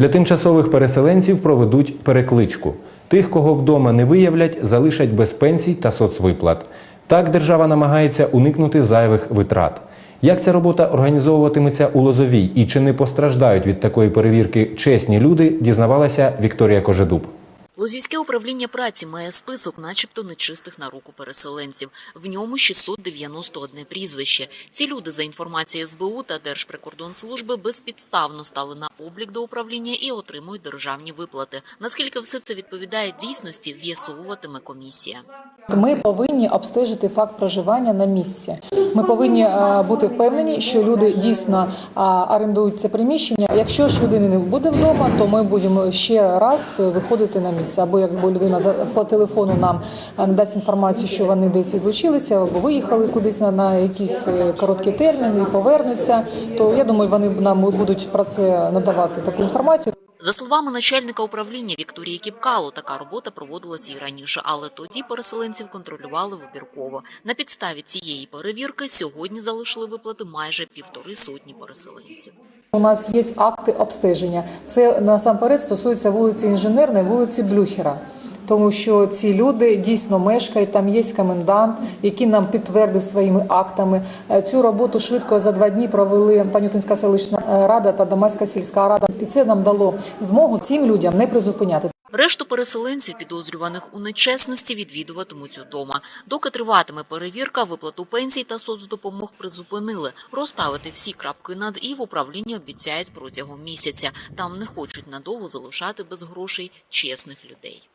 Для тимчасових переселенців проведуть перекличку. Тих, кого вдома не виявлять, залишать без пенсій та соцвиплат. Так держава намагається уникнути зайвих витрат. Як ця робота організовуватиметься у Лозовій і чи не постраждають від такої перевірки чесні люди, дізнавалася Вікторія Кожедуб. Лозівське управління праці має список, начебто нечистих на руку переселенців. В ньому 691 прізвище. Ці люди, за інформацією СБУ та Держприкордонслужби, безпідставно стали на облік до управління і отримують державні виплати. Наскільки все це відповідає дійсності, з'ясовуватиме комісія. Ми повинні обстежити факт проживання на місці. Ми повинні е, бути впевнені, що люди дійсно е, орендують це приміщення. Якщо ж людини не буде вдома, то ми будемо ще раз виходити на місце. Або якби людина по телефону нам е, надасть інформацію, що вони десь відлучилися, або виїхали кудись на, е, короткі терміни і повернуться. То я думаю, вони нам будуть про це надавати таку інформацію. За словами начальника управління Вікторії Кіпкало, така робота проводилася і раніше, але тоді переселенців контролювали вибірково. На підставі цієї перевірки сьогодні залишили виплати майже півтори сотні переселенців. У нас є акти обстеження. Це насамперед стосується вулиці Інженерної, вулиці Блюхера. Тому що ці люди дійсно мешкають, там є комендант, який нам підтвердив своїми актами. Е, Цю роботу швидко за два дні провели Панютинська селищна е, рада та Дамаська сільська рада. І це нам дало змогу цим людям не призупиняти. Решту переселенців, підозрюваних у нечесності, відвідуватимуть удома. Доки триватиме перевірка, виплату пенсій та соцдопомог призупинили. Розставити всі крапки над «і» в управлінні обіцяють протягом місяця. Там не хочуть надовго залишати без грошей чесних людей.